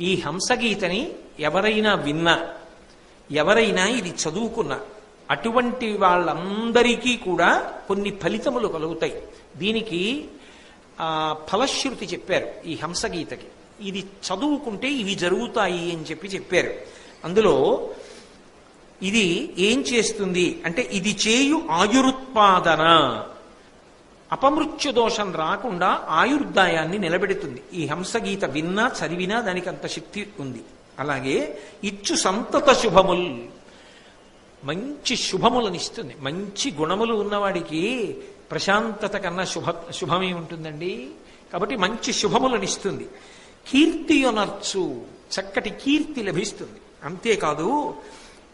ఈ హంసగీతని ఎవరైనా విన్నా ఎవరైనా ఇది చదువుకున్నా అటువంటి వాళ్ళందరికీ కూడా కొన్ని ఫలితములు కలుగుతాయి. దీనికి ఫలశ్రుతి చెప్పారు ఈ హంసగీతకి. ఇది చదువుకుంటే ఇవి జరుగుతాయి అని చెప్పి చెప్పారు. అందులో ఇది ఏం చేస్తుంది అంటే ఇది చేయు ఆయురుత్పాదన. అపమృత్యు దోషం రాకుండా ఆయుర్దాయాన్ని నిలబెడుతుంది. ఈ హంసగీత విన్నా చదివినా దానికి అంత శక్తి ఉంది. అలాగే ఇచ్చు సంతత శుభముల్. మంచి శుభములనిస్తుంది మంచి గుణములు ఉన్నవాడికి ప్రశాంతత కన్నా శుభ శుభమే ఉంటుందండి. కాబట్టి మంచి శుభములనిస్తుంది కీర్తి అనర్చు చక్కటి కీర్తి లభిస్తుంది. అంతేకాదు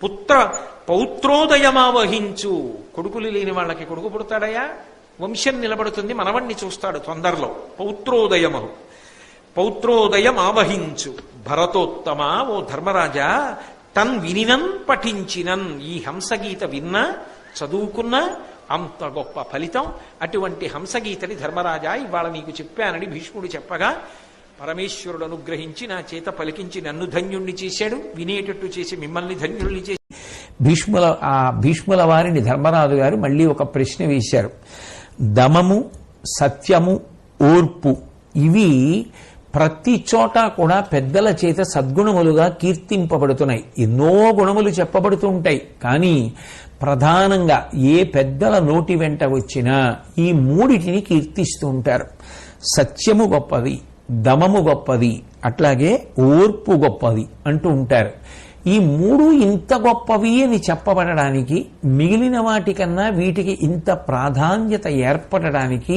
పుత్ర పౌత్రోదయమావహించు. కొడుకులు లేని వాళ్ళకి కొడుకు పుడతాడయా వంశం నిలబడుతుంది మనవణ్ణి చూస్తాడు తొందరలో. పౌత్రోదయము పౌత్రోదయం ఆవహించు. భరతోత్తమ ఓ ధర్మరాజా తన్ వినినన్ పఠించినన్. ఈ హంసగీత విన్న చదువుకున్న అంత గొప్ప ఫలితం అటువంటి హంసగీతని ధర్మరాజా ఇవాళ నీకు చెప్పానని భీష్ముడు చెప్పగా పరమేశ్వరుడు అనుగ్రహించి నా చేత పలికించి నన్ను ధన్యుణ్ణి చేశాడు వినేటట్టు చేసి మిమ్మల్ని ధన్యుల్ని చేసి. భీష్ముల ఆ భీష్ముల వారిని ధర్మరాజు గారు మళ్ళీ ఒక ప్రశ్న వేశారు. దమము సత్యము ఓర్పు ఇవి ప్రతి చోట కూడా పెద్దల చేత సద్గుణములుగా కీర్తింపబడుతున్నాయి. ఎన్నో గుణములు చెప్పబడుతూ ఉంటాయి కానీ ప్రధానంగా ఏ పెద్దల నోటి వెంట వచ్చినా ఈ మూడిటిని కీర్తిస్తూ ఉంటారు సత్యము గొప్పది దమము గొప్పది అట్లాగే ఓర్పు గొప్పది అంటూ ఉంటారు. ఈ మూడు ఇంత గొప్పవి అని చెప్పబడడానికి మిగిలిన వాటికన్నా వీటికి ఇంత ప్రాధాన్యత ఏర్పడడానికి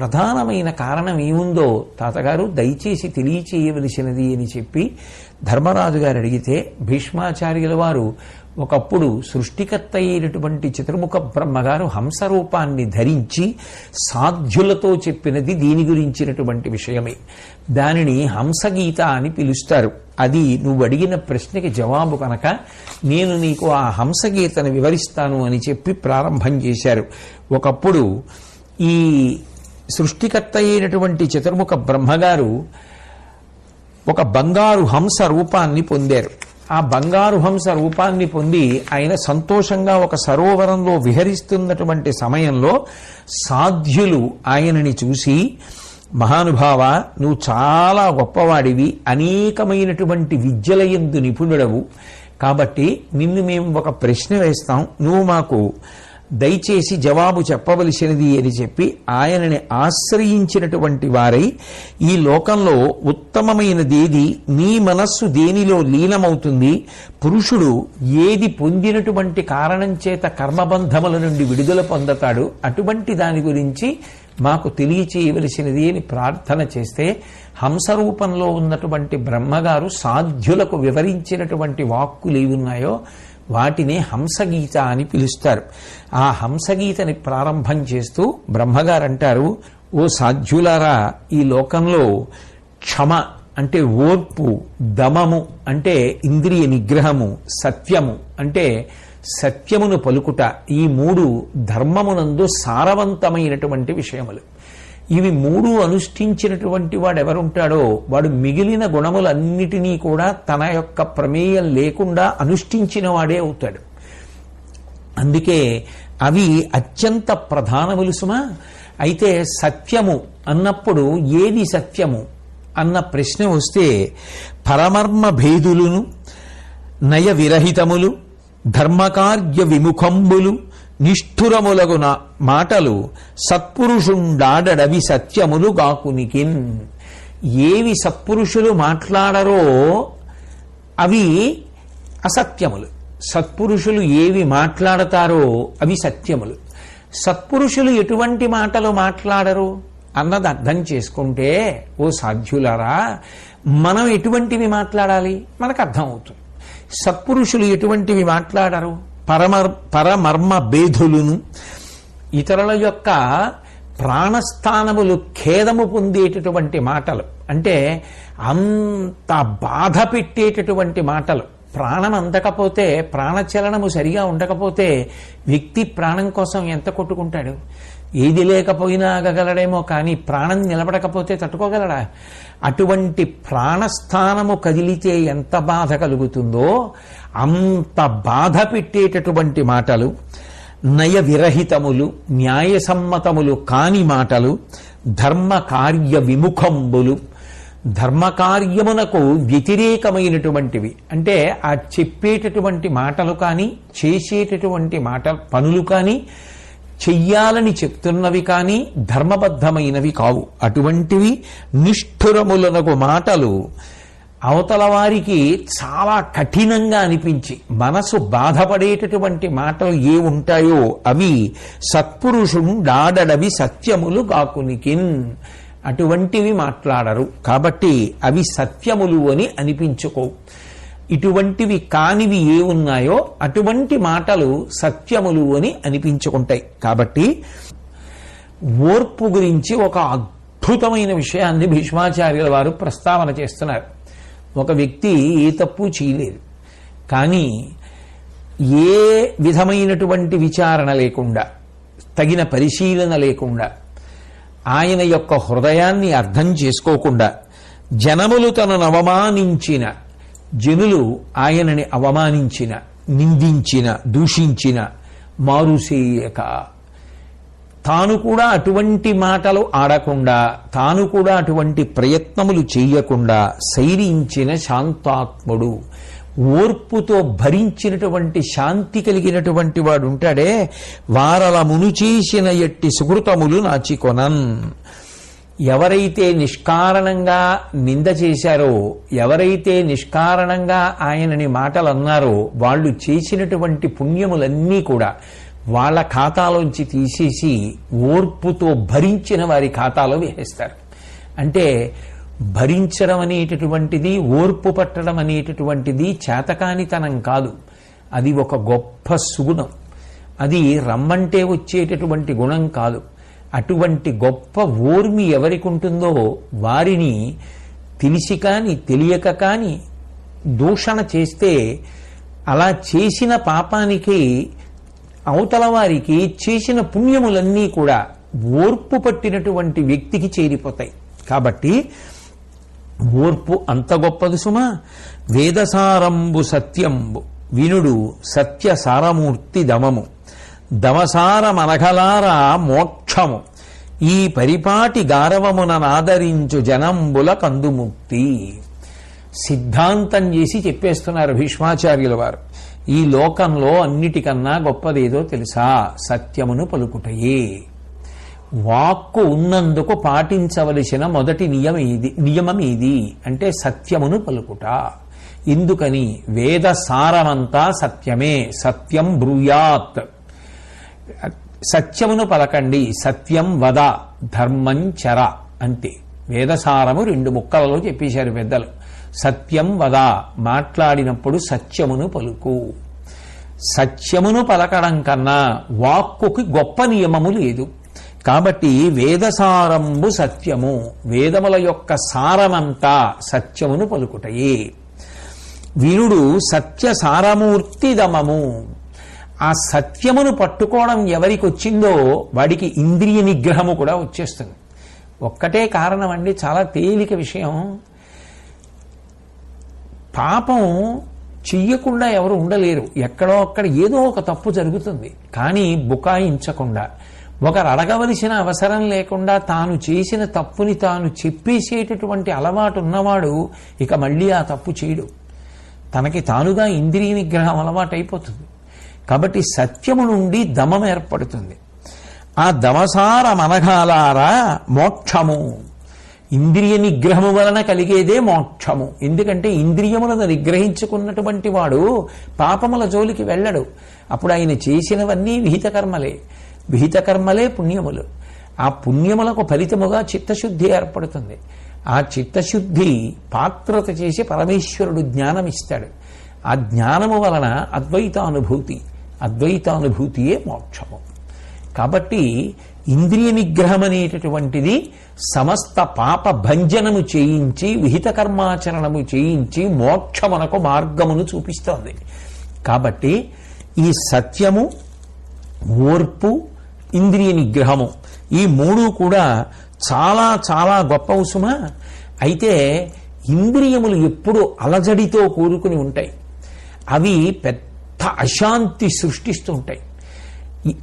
ప్రధానమైన కారణం ఏముందో తాతగారు దయచేసి తెలియచేయవలసినది అని చెప్పి ధర్మరాజు గారు అడిగితే భీష్మాచార్యుల వారు ఒకప్పుడు సృష్టికర్త అయినటువంటి చతుర్ముఖ బ్రహ్మగారు హంస రూపాన్ని ధరించి సాధ్యులతో చెప్పినది దీని గురించినటువంటి విషయమే. దానిని హంసగీత అని పిలుస్తారు. అది నువ్వు అడిగిన ప్రశ్నకి జవాబు కనుక నేను నీకు ఆ హంసగీతను వివరిస్తాను అని చెప్పి ప్రారంభం చేశారు. ఒకప్పుడు ఈ సృష్టికర్త అయినటువంటి చతుర్ముఖ బ్రహ్మగారు ఒక బంగారు హంస రూపాన్ని పొందారు. ఆ బంగారు హంస రూపాన్ని పొంది ఆయన సంతోషంగా ఒక సరోవరంలో విహరిస్తున్నటువంటి సమయంలో సాధ్యులు ఆయనని చూసి మహానుభావ నువ్వు చాలా గొప్పవాడివి అనేకమైనటువంటి విద్యలయందు నిపుణుడవు. కాబట్టి నిన్ను మేము ఒక ప్రశ్న వేస్తాం. నువ్వు మాకు దయచేసి జవాబు చెప్పవలసినది అని చెప్పి ఆయనని ఆశ్రయించినటువంటి వారై ఈ లోకంలో ఉత్తమమైనదేది నీ మనస్సు దేనిలో లీనమవుతుంది? పురుషుడు ఏది పొందినటువంటి కారణం చేత కర్మబంధముల నుండి విడుదల పొందతాడు? అటువంటి దాని గురించి మాకు తెలియచేయవలసినది అని ప్రార్థన చేస్తే హంసరూపంలో ఉన్నటువంటి బ్రహ్మగారు సాధ్యులకు వివరించినటువంటి వాక్కులు ఏవున్నాయో వాటినే హంసగీత అని పిలుస్తారు. ఆ హంసగీతని ప్రారంభం చేస్తూ బ్రహ్మగారు అంటారు ఓ సాధ్యులారా ఈ లోకంలో క్షమ అంటే ఓర్పు దమము అంటే ఇంద్రియ నిగ్రహము సత్యము అంటే సత్యమును పలుకుట ఈ మూడు ధర్మమునందు సారవంతమైనటువంటి విషయములు. ఇవి మూడు అనుష్ఠించినటువంటి వాడు ఎవరుంటాడో వాడు మిగిలిన గుణములన్నిటినీ కూడా తన యొక్క ప్రమేయం లేకుండా అనుష్ఠించిన వాడే అవుతాడు. అందుకే అవి అత్యంత ప్రధానములు సుమా. అయితే సత్యము అన్నప్పుడు ఏది సత్యము అన్న ప్రశ్న వస్తే పరమర్మ భేదులును నయ విరహితములు ధర్మకార్య విముఖంబులు నిష్ఠురములగున మాటలు సత్పురుషుండాడవి సత్యములు గాకునికిన్ ఏవి సత్పురుషులు మాట్లాడరో అవి అసత్యములు. సత్పురుషులు ఏవి మాట్లాడతారో అవి సత్యములు. సత్పురుషులు ఎటువంటి మాటలు మాట్లాడరు అన్నది అర్థం చేసుకుంటే ఓ సాధ్యులారా మనం ఎటువంటివి మాట్లాడాలి? మనకు అర్థం అవుతుంది సత్పురుషులు ఎటువంటివి మాట్లాడరు? పరమర్ పరమర్మ భేదులును ఇతరుల యొక్క ప్రాణస్థానములు ఖేదము పొందేటటువంటి మాటలు. అంటే అంత బాధ పెట్టేటటువంటి మాటలు. ప్రాణం అందకపోతే ప్రాణచలనము సరిగా ఉండకపోతే వ్యక్తి ప్రాణం కోసం ఎంత కొట్టుకుంటాడు? ఏది లేకపోయినా ఆగగలడేమో కానీ ప్రాణం నిలబడకపోతే తట్టుకోగలడా? అటువంటి ప్రాణస్థానము కదిలితే ఎంత బాధ కలుగుతుందో అంత బాధ పెట్టేటటువంటి మాటలు నయ విరహితములు న్యాయసమ్మతములు కాని మాటలు ధర్మ కార్య విముఖంబులు ధర్మకార్యమునకు వ్యతిరేకమైనటువంటివి. అంటే ఆ చెప్పేటటువంటి మాటలు కానీ చేసేటటువంటి మాట పనులు కానీ చెయ్యాలని చెప్తున్నవి కానీ ధర్మబద్ధమైనవి కావు. అటువంటివి నిష్ఠురములనకు మాటలు అవతల వారికి చాలా కఠినంగా అనిపించి మనసు బాధపడేటటువంటి మాటలు ఏ ఉంటాయో అవి సత్పురుషుండాడడవి సత్యములు కాకునికిన్ అటువంటివి మాట్లాడరు. కాబట్టి అవి సత్యములు అని అనిపించుకోవు. ఇటువంటివి కానివి ఏ ఉన్నాయో అటువంటి మాటలు సత్యములు అని అనిపించుకుంటాయి. కాబట్టి ఓర్పు గురించి ఒక అద్భుతమైన విషయాన్ని భీష్మాచార్యుల వారు ప్రస్తావన చేస్తున్నారు. ఒక వ్యక్తి ఏ తప్పు చేయలేదు. కానీ ఏ విధమైనటువంటి విచారణ లేకుండా తగిన పరిశీలన లేకుండా ఆయన యొక్క హృదయాన్ని అర్థం చేసుకోకుండా జనములు తనను అవమానించిన జనులు ఆయనని అవమానించిన నిందించిన దూషించిన మారుసేయక. తాను కూడా అటువంటి మాటలు ఆడకుండా తాను కూడా అటువంటి ప్రయత్నములు చేయకుండా శైరించిన శాంతాత్ముడు. ఓర్పుతో భరించినటువంటి శాంతి కలిగినటువంటి వాడు ఉంటాడే వారల మును చేసిన ఎట్టి సుకృతములు నాచికొనన్. ఎవరైతే నిష్కారణంగా నింద చేశారో ఎవరైతే నిష్కారణంగా ఆయనని మాటలు అన్నారో వాళ్ళు చేసినటువంటి పుణ్యములన్నీ కూడా వాళ్ళ ఖాతాలోంచి తీసేసి ఓర్పుతో భరించిన వారి ఖాతాలో వేసేస్తారు. అంటే భరించడం అనేటటువంటిది ఓర్పు పట్టడం అనేటటువంటిది చేతకానితనం కాదు. అది ఒక గొప్ప సుగుణం. అది రమ్మంటే వచ్చేటటువంటి గుణం కాదు. అటువంటి గొప్ప ఓర్మి ఎవరికి ఉంటుందో వారిని తెలిసి కాని తెలియక కాని దూషణ చేస్తే అలా చేసిన పాపానికి అవతల వారికి చేసిన పుణ్యములన్నీ కూడా ఓర్పు పట్టినటువంటి వ్యక్తికి చేరిపోతాయి. కాబట్టి ఓర్పు అంత గొప్పది సుమా? వేదసారంబు సత్యంబు. వినుడు సత్య సారమూర్తి దమము. దమసారమనఘలార మోక్షము. ఈ పరిపాటి గారవముననాదరించు జనంబుల కందుముక్తి. సిద్ధాంతం చేసి చెప్పేస్తున్నారు భీష్మాచార్యుల వారు. ఈ లోకంలో అన్నిటికన్నా గొప్పదేదో తెలుసా? సత్యమును పలుకుటయే. వాక్కు ఉన్నందుకు పాటించవలసిన మొదటి నియమ ఇది నియమం ఇది అంటే సత్యమును పలుకుట. ఎందుకని? వేద సారమంతా సత్యమే. సత్యం బ్రూయాత్. సత్యమును పలకండి సత్యం వద ధర్మం చర అంతే. వేదసారము రెండు ముక్కలలో చెప్పేశారు పెద్దలు. సత్యం వద మాట్లాడినప్పుడు సత్యమును పలుకు. సత్యమును పలకడం కన్నా వాక్కుకి గొప్ప నియమము లేదు. కాబట్టి వేదసారంబు సత్యము వేదముల యొక్క సారమంతా సత్యమును పలుకుటయే. వీరుడు సత్య సారమూర్తిదమము ఆ సత్యమును పట్టుకోవడం ఎవరికి వచ్చిందో వాడికి ఇంద్రియ నిగ్రహము కూడా వచ్చేస్తుంది. ఒక్కటే కారణం అండి చాలా తేలిక విషయం. పాపం చెయ్యకుండా ఎవరు ఉండలేరు. ఎక్కడో అక్కడ ఏదో ఒక తప్పు జరుగుతుంది కానీ బుకాయించకుండా. ఒకరు అడగవలసిన అవసరం లేకుండా తాను చేసిన తప్పుని తాను చెప్పేసేటటువంటి అలవాటు ఉన్నవాడు ఇక మళ్ళీ ఆ తప్పు చేయడు. తనకి తానుగా ఇంద్రియ నిగ్రహం అలవాటు అయిపోతుంది కాబట్టి సత్యము నుండి దమం ఏర్పడుతుంది. ఆ దమసార మనఘాలారా మోక్షము. ఇంద్రియ నిగ్రహము వలన కలిగేదే మోక్షము. ఎందుకంటే ఇంద్రియములను నిగ్రహించుకున్నటువంటి వాడు పాపముల జోలికి వెళ్ళడు. అప్పుడు ఆయన చేసినవన్నీ విహిత కర్మలే విహిత కర్మలే పుణ్యములు. ఆ పుణ్యములకు ఫలితముగా చిత్తశుద్ధి ఏర్పడుతుంది. ఆ చిత్తశుద్ధి పాత్రత చేసి పరమేశ్వరుడు జ్ఞానం ఇస్తాడు ఆ జ్ఞానము వలన అద్వైతానుభూతి. అద్వైతానుభూతియే మోక్షము. కాబట్టి ఇంద్రియ నిగ్రహం అనేటటువంటిది సమస్త పాప భంజనము చేయించి విహిత కర్మాచరణము చేయించి మోక్షమునకు మార్గమును చూపిస్తోంది. కాబట్టి ఈ సత్యము ఓర్పు ఇంద్రియ నిగ్రహము ఈ మూడు కూడా చాలా చాలా గొప్ప ఉసుమా అయితే ఇంద్రియములు ఎప్పుడు అలజడితో కూరుకుని ఉంటాయి. అవి పెద్ద అశాంతి సృష్టిస్తూ ఉంటాయి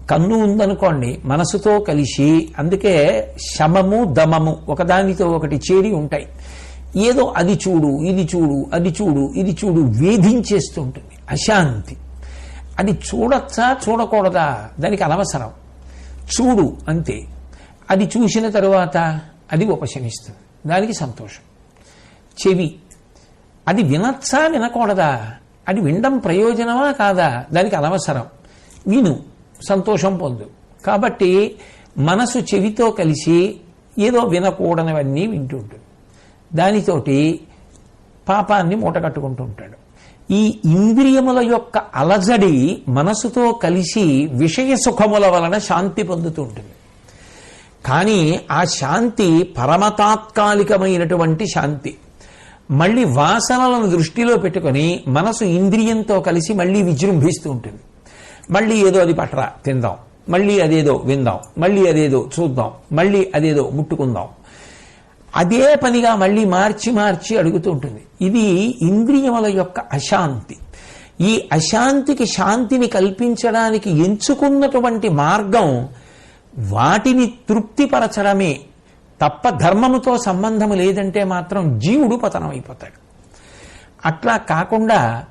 కన్ను ఉందనుకోండి మనసుతో కలిసి అందుకే శమము దమము ఒకదానితో ఒకటి చేరి ఉంటాయి. ఏదో అది చూడు ఇది చూడు అది చూడు ఇది చూడు వేధించేస్తూ ఉంటుంది అశాంతి. అది చూడచ్చా చూడకూడదా? దానికి అనవసరం. చూడు అంతే. అది చూసిన తరువాత అది ఉపశమిస్తుంది. దానికి సంతోషం. చెవి. అది వినచ్చా వినకూడదా? అది వినడం ప్రయోజనమా కాదా? దానికి అనవసరం విను సంతోషం పొందు. కాబట్టి మనసు చెవితో కలిసి ఏదో వినకూడనివన్నీ వింటుంటుంది. దానితోటి పాపాన్ని మూటగట్టుకుంటూ ఉంటాడు ఈ ఇంద్రియముల యొక్క అలజడి మనసుతో కలిసి విషయ సుఖముల వలన శాంతి పొందుతూ ఉంటుంది కానీ ఆ శాంతి పరమతాత్కాలికమైనటువంటి శాంతి. మళ్ళీ వాసనలను దృష్టిలో పెట్టుకొని మనసు ఇంద్రియంతో కలిసి మళ్ళీ విజృంభిస్తూ ఉంటుంది. మళ్ళీ ఏదో అది పట్రా తిందాం. మళ్ళీ అదేదో విందాం. మళ్ళీ అదేదో చూద్దాం. మళ్ళీ అదేదో ముట్టుకుందాం. అదే పనిగా మళ్ళీ మార్చి మార్చి అడుగుతూ ఉంటుంది. ఇది ఇంద్రియముల యొక్క అశాంతి. ఈ అశాంతికి శాంతిని కల్పించడానికి ఎంచుకున్నటువంటి మార్గం వాటిని తృప్తిపరచడమే. తప్ప ధర్మముతో సంబంధము లేదంటే మాత్రం జీవుడు పతనమైపోతాడు. అట్లా కాకుండా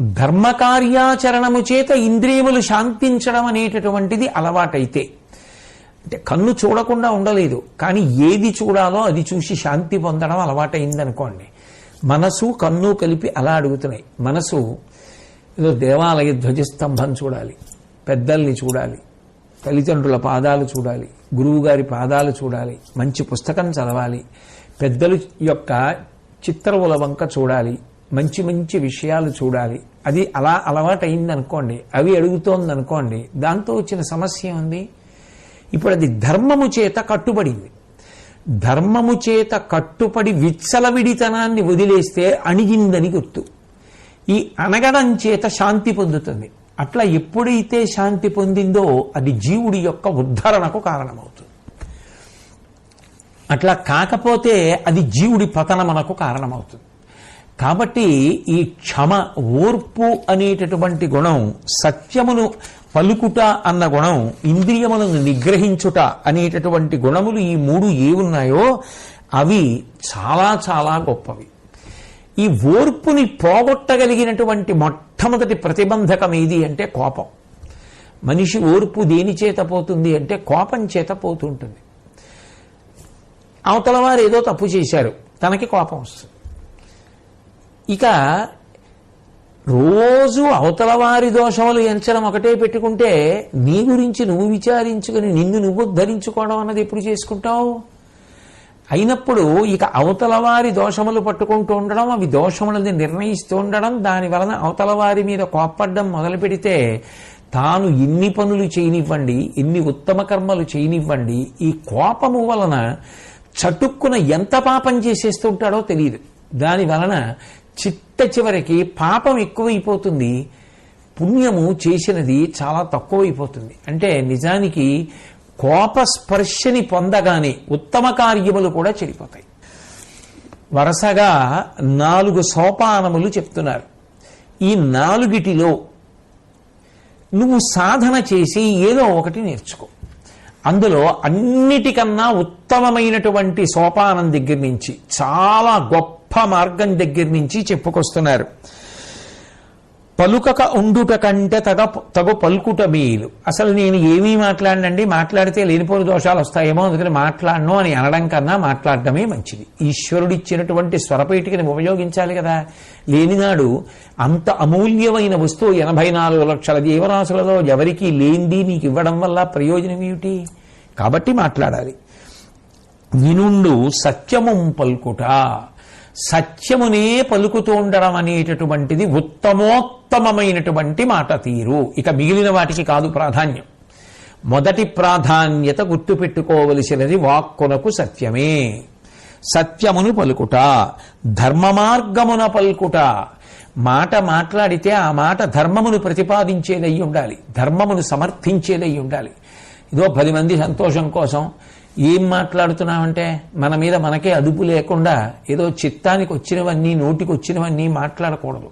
ధర్మకార్యాచరణము చేత ఇంద్రియములు శాంతించడం అనేటటువంటిది అలవాటైతే అంటే కన్ను చూడకుండా ఉండలేదు కానీ ఏది చూడాలో అది చూసి శాంతి పొందడం అలవాటైందనుకోండి. మనసు కన్ను కలిపి అలా అడుగుతున్నాయి. మనసు ఏదో దేవాలయ ధ్వజస్తంభం చూడాలి పెద్దల్ని చూడాలి తల్లిదండ్రుల పాదాలు చూడాలి గురువుగారి పాదాలు చూడాలి మంచి పుస్తకం చదవాలి పెద్దలు యొక్క చిత్రముల వంక చూడాలి మంచి మంచి విషయాలు చూడాలి. అది అలా అలవాటైందనుకోండి అవి అడుగుతోందనుకోండి దాంతో వచ్చిన సమస్య ఉంది ఇప్పుడు అది ధర్మము చేత కట్టుబడింది. ధర్మము చేత కట్టుపడి విచ్చలవిడితనాన్ని వదిలేస్తే అణిగిందని గుర్తు. ఈ అనగడం చేత శాంతి పొందుతుంది. అట్లా ఎప్పుడైతే శాంతి పొందిందో అది జీవుడి యొక్క ఉద్ధరణకు కారణమవుతుంది. అట్లా కాకపోతే అది జీవుడి పతనమునకు కారణమవుతుంది. కాబట్టి ఈ క్షమ ఓర్పు అనేటటువంటి గుణం సత్యమును పలుకుట అన్న గుణం ఇంద్రియములను నిగ్రహించుట అనేటటువంటి గుణములు ఈ మూడు ఏ ఉన్నాయో అవి చాలా చాలా గొప్పవి. ఈ ఓర్పుని పోగొట్టగలిగినటువంటి మొట్టమొదటి ప్రతిబంధకం ఏది అంటే కోపం. మనిషి ఓర్పు దేని చేత పోతుంది అంటే కోపం చేత పోతుంటుంది. అవతల వారు ఏదో తప్పు చేశారు తనకి కోపం వస్తుంది. ఇక రోజు అవతల వారి దోషములు ఎంచడం ఒకటే పెట్టుకుంటే నీ గురించి నువ్వు విచారించుకుని నిన్ను నువ్వు ధరించుకోవడం అన్నది ఎప్పుడు చేసుకుంటావు? అయినప్పుడు ఇక అవతల వారి దోషములు పట్టుకుంటూ ఉండడం అవి దోషములని నిర్ణయిస్తూ ఉండడం దాని వలన అవతల వారి మీద కోప్పడ్డం మొదలు పెడితే తాను ఎన్ని పనులు చేయనివ్వండి ఎన్ని ఉత్తమ కర్మలు చేయనివ్వండి ఈ కోపము వలన చటుక్కున ఎంత పాపం చేసేస్తూ ఉంటాడో తెలియదు. దాని వలన చిట్ట చివరికి పాపం ఎక్కువైపోతుంది పుణ్యము చేసినది చాలా తక్కువైపోతుంది. అంటే నిజానికి కోపస్పర్శని పొందగానే ఉత్తమ కార్యములు కూడా చెడిపోతాయి. వరుసగా నాలుగు సోపానములు చెప్తున్నారు. ఈ నాలుగిటిలో నువ్వు సాధన చేసి ఏదో ఒకటి నేర్చుకో. అందులో అన్నిటికన్నా ఉత్తమమైనటువంటి సోపానం దగ్గర నుంచి చాలా గొప్ప మార్గం దగ్గర నుంచి చెప్పుకొస్తున్నారు. పలుకక ఉండుట కంటే తగ తగు పలుకుట మేలు. అసలు నేను ఏమీ మాట్లాడనండి మాట్లాడితే లేనిపోని దోషాలు వస్తాయేమో అందుకని మాట్లాడను అని అనడం కన్నా మాట్లాడటమే మంచిది. ఈశ్వరుడిచ్చినటువంటి స్వరపేటికని ఉపయోగించాలి కదా. లేనినాడు అంత అమూల్యమైన వస్తువు ఎనభై నాలుగు లక్షల జీవరాశులలో ఎవరికీ లేనిది నీకు ఇవ్వడం వల్ల ప్రయోజనం ఏమిటి? కాబట్టి మాట్లాడాలి. వినుండు సత్యము పలుకుట. సత్యమునే పలుకుతూ ఉండడం అనేటటువంటిది ఉత్తమోత్తమమైనటువంటి మాట తీరు. ఇక మిగిలిన వాటికి కాదు ప్రాధాన్యం. మొదటి ప్రాధాన్యత గుర్తుపెట్టుకోవలసినది వాక్కునకు సత్యమే. సత్యమును పలుకుట ధర్మ మార్గమున పలుకుట. మాట మాట్లాడితే ఆ మాట ధర్మమును ప్రతిపాదించేదై ఉండాలి. ధర్మమును సమర్థించేదై ఉండాలి. ఇదో పది మంది సంతోషం కోసం ఏం మాట్లాడుతున్నామంటే మన మీద మనకే అదుపు లేకుండా ఏదో చిత్తానికి వచ్చినవన్నీ నోటికి వచ్చినవన్నీ మాట్లాడకూడదు.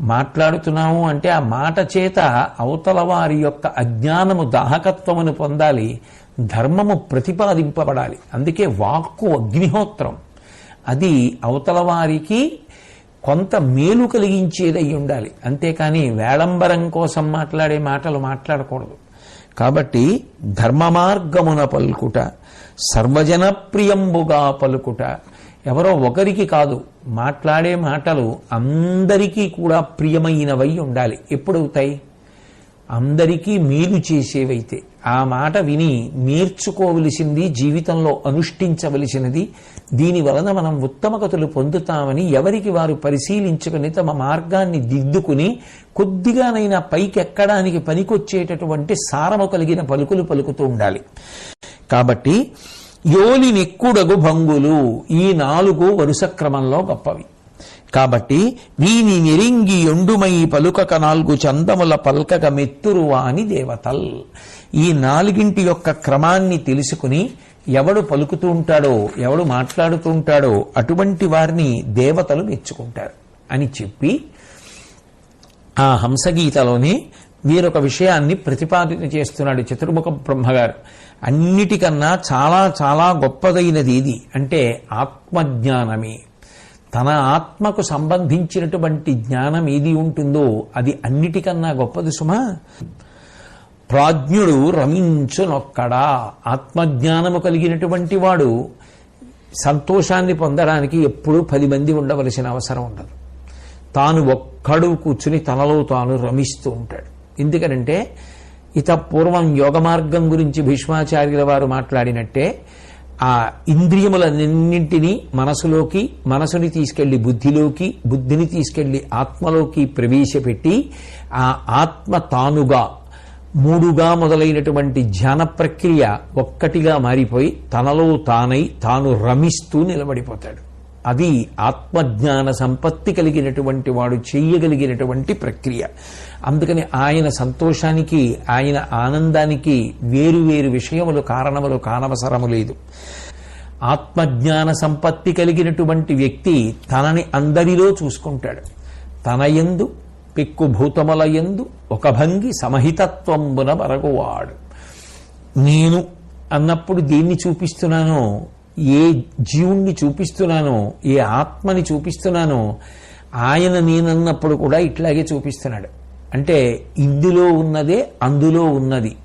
మాట్లాడుతున్నాము అంటే ఆ మాట చేత అవతల వారి యొక్క అజ్ఞానము దాహకత్వమును పొందాలి ధర్మము ప్రతిపాదింపబడాలి. అందుకే వాక్కు అగ్నిహోత్రం. అది అవతల వారికి కొంత మేలు కలిగించేదై ఉండాలి. అంతేకాని వేళంబరం కోసం మాట్లాడే మాటలు మాట్లాడకూడదు. కాబట్టి ధర్మ మార్గమున పలుకుట సర్వజనప్రియంబుగా పలుకుట. ఎవరో ఒకరికి కాదు మాట్లాడే మాటలు అందరికీ కూడా ప్రియమైనవై ఉండాలి. ఎప్పుడవుతాయి అందరికీ మేలు చేసేవైతే. ఆ మాట విని నేర్చుకోవలసింది జీవితంలో అనుష్ఠించవలసినది. దీని వలన మనం ఉత్తమగతులు పొందుతామని ఎవరికి వారు పరిశీలించుకుని తమ మార్గాన్ని దిద్దుకుని కొద్దిగానైనా పైకెక్కడానికి పనికొచ్చేటటువంటి సారము కలిగిన పలుకులు పలుకుతూ ఉండాలి. కాబట్టి యోని నెక్కుడగు భంగులు ఈ నాలుగు వరుస క్రమంలో గొప్పవి. కాబట్టి వీని నెరింగి ఎండుమై పలుకక నాలుగు చందముల పల్కక మెత్తురువాని దేవతల్. ఈ నాలుగింటి యొక్క క్రమాన్ని తెలుసుకుని ఎవడు పలుకుతూ ఉంటాడో ఎవడు మాట్లాడుతూ ఉంటాడో అటువంటి వారిని దేవతలు మెచ్చుకుంటారు అని చెప్పి ఆ హంసగీతలోనే వీరొక విషయాన్ని ప్రతిపాదన చేస్తున్నాడు చతుర్ముఖ బ్రహ్మగారు. అన్నిటికన్నా చాలా చాలా గొప్పదైనది ఇది. అంటే ఆత్మజ్ఞానమే. తన ఆత్మకు సంబంధించినటువంటి జ్ఞానం ఏది ఉంటుందో అది అన్నిటికన్నా గొప్పది సుమా. ప్రాజ్ఞుడు రమించునొక్కడా. ఆత్మజ్ఞానము కలిగినటువంటి వాడు సంతోషాన్ని పొందడానికి ఎప్పుడూ పది మంది ఉండవలసిన అవసరం ఉండదు. తాను ఒక్కడు కూర్చుని తనలో తాను రమిస్తూ ఉంటాడు. ఎందుకనంటే ఇత పూర్వం యోగ మార్గం గురించి భీష్మాచార్యుల వారు మాట్లాడినట్టే ఆ ఇంద్రియములన్నింటినీ మనసులోకి మనసుని తీసుకెళ్ళి బుద్ధిలోకి బుద్ధిని తీసుకెళ్ళి ఆత్మలోకి ప్రవేశపెట్టి ఆ ఆత్మ తానుగా మూడుగా మొదలైనటువంటి ధ్యాన ప్రక్రియ ఒక్కటిగా మారిపోయి తనలో తానై తాను రమిస్తూ నిలబడిపోతాడు. అది ఆత్మజ్ఞాన సంపత్తి కలిగినటువంటి వాడు చెయ్యగలిగినటువంటి ప్రక్రియ. అందుకని ఆయన సంతోషానికి ఆయన ఆనందానికి వేరు వేరు విషయములు కారణములు కానవసరము లేదు. ఆత్మజ్ఞాన సంపత్తి కలిగినటువంటి వ్యక్తి తనని అందరిలో చూసుకుంటాడు. తన యందు పెక్కు భూతముల ఒక భంగి సమహితత్వంబున మరగువాడు నేను అన్నప్పుడు దేన్ని చూపిస్తున్నానో ఏ జీవుణ్ణి చూపిస్తున్నానో ఏ ఆత్మని చూపిస్తున్నానో ఆయన నేనన్నప్పుడు కూడా ఇట్లాగే చూపిస్తున్నాడు. అంటే ఇందులో ఉన్నదే అందులో ఉన్నది.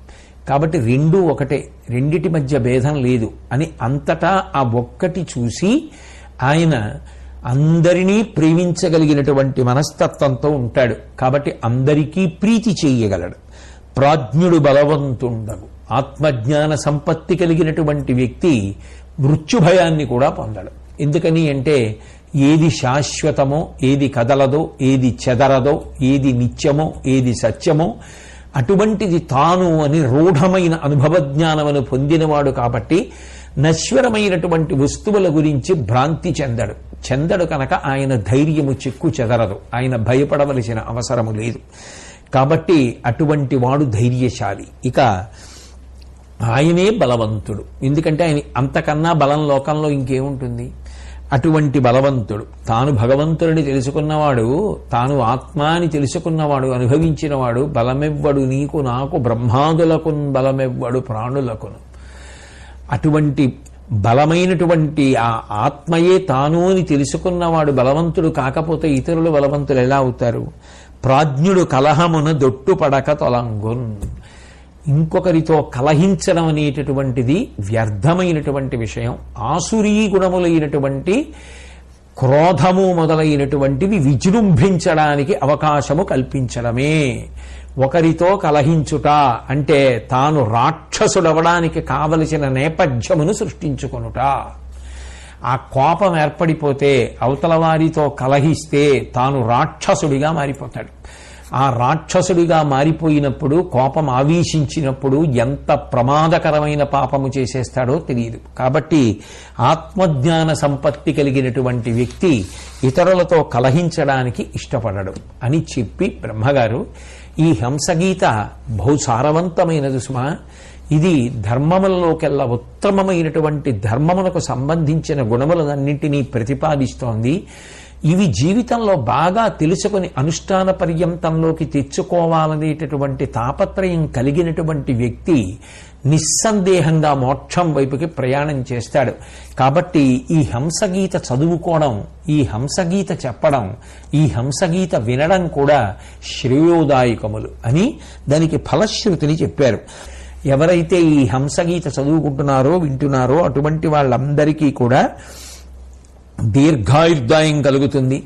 కాబట్టి రెండు ఒకటే రెండిటి మధ్య భేదం లేదు అని అంతటా ఆ ఒక్కటి చూసి ఆయన అందరినీ ప్రేమించగలిగినటువంటి మనస్తత్వంతో ఉంటాడు. కాబట్టి అందరికీ ప్రీతి చేయగలడు. ప్రాజ్ఞుడు బలవంతుండడు. ఆత్మజ్ఞాన సంపత్తి కలిగినటువంటి వ్యక్తి మృత్యుభయాన్ని కూడా పొందడు. ఎందుకని అంటే ఏది శాశ్వతమో ఏది కదలదో ఏది చెదరదో ఏది నిత్యమో ఏది సత్యమో అటువంటిది తాను అని రూఢమైన అనుభవ జ్ఞానమును పొందినవాడు కాబట్టి నశ్వరమైనటువంటి వస్తువుల గురించి భ్రాంతి చెందడు. చెందడు కనుక ఆయన ధైర్యము చిక్కు చెదరదు. ఆయన భయపడవలసిన అవసరము లేదు. కాబట్టి అటువంటి వాడు ధైర్యశాలి. ఇక ఆయనే బలవంతుడు. ఎందుకంటే ఆయన అంతకన్నా బలం లోకంలో ఇంకేముంటుంది? అటువంటి బలవంతుడు. తాను భగవంతుడిని తెలుసుకున్నవాడు తాను ఆత్మ అని తెలుసుకున్నవాడు అనుభవించినవాడు బలమెవ్వడు నీకు నాకు బ్రహ్మాదులకున్ బలమెవ్వడు ప్రాణులకును. అటువంటి బలమైనటువంటి ఆ ఆత్మయే తాను అని తెలుసుకున్నవాడు బలవంతుడు కాకపోతే ఇతరులు బలవంతులు ఎలా అవుతారు? ప్రాజ్ఞుడు కలహమున దొట్టుపడక తొలంగున్. ఇంకొకరితో కలహించడం అనేటటువంటిది వ్యర్థమైనటువంటి విషయం. ఆసురీ గుణములైనటువంటి క్రోధము మొదలైనటువంటివి విజృంభించడానికి అవకాశము కల్పించడమే. ఒకరితో కలహించుట అంటే తాను రాక్షసుడవడానికి కావలసిన నేపథ్యమును సృష్టించుకొనుట. ఆ కోపం ఏర్పడిపోతే అవతల వారితో కలహిస్తే తాను రాక్షసుడిగా మారిపోతాడు. ఆ రాక్షసుడిగా మారిపోయినప్పుడు కోపం ఆవేశించినప్పుడు ఎంత ప్రమాదకరమైన పాపము చేసేస్తాడో తెలియదు. కాబట్టి ఆత్మజ్ఞాన సంపత్తి కలిగినటువంటి వ్యక్తి ఇతరులతో కలహించడానికి ఇష్టపడడు అని చెప్పి బ్రహ్మగారు ఈ హంసగీత బహుసారవంతమైనది సుమా. ఇది ధర్మములలోకెల్లా ఉత్తమమైనటువంటి ధర్మములకు సంబంధించిన గుణములన్నింటినీ ప్రతిపాదిస్తోంది. ఇవి జీవితంలో బాగా తెలుసుకుని అనుష్ఠాన పర్యంతంలోకి తెచ్చుకోవాలనేటటువంటి తాపత్రయం కలిగినటువంటి వ్యక్తి నిస్సందేహంగా మోక్షం వైపుకి ప్రయాణం చేస్తాడు. కాబట్టి ఈ హంసగీత చదువుకోవడం ఈ హంసగీత చెప్పడం ఈ హంసగీత వినడం కూడా శ్రేయోదాయకములు అని దానికి ఫలశ్రుతిని చెప్పారు. ఎవరైతే ఈ హంసగీత చదువుకుంటున్నారో వింటున్నారో అటువంటి వాళ్ళందరికీ కూడా దీర్ఘాయుర్దాయం కలుగుతుంది.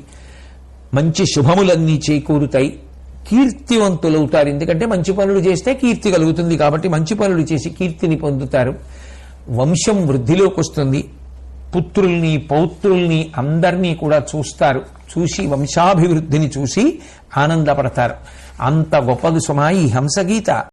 మంచి శుభములన్నీ చేకూరుతాయి. కీర్తివంతులవుతారు ఎందుకంటే మంచి పనులు చేస్తే కీర్తి కలుగుతుంది కాబట్టి మంచి పనులు చేసి కీర్తిని పొందుతారు. వంశం వృద్ధిలోకి వస్తుంది. పుత్రుల్ని పౌత్రుల్ని అందరినీ కూడా చూస్తారు. చూసి వంశాభివృద్ధిని చూసి ఆనందపడతారు. అంత గొప్పది సుమా ఈ హంసగీత.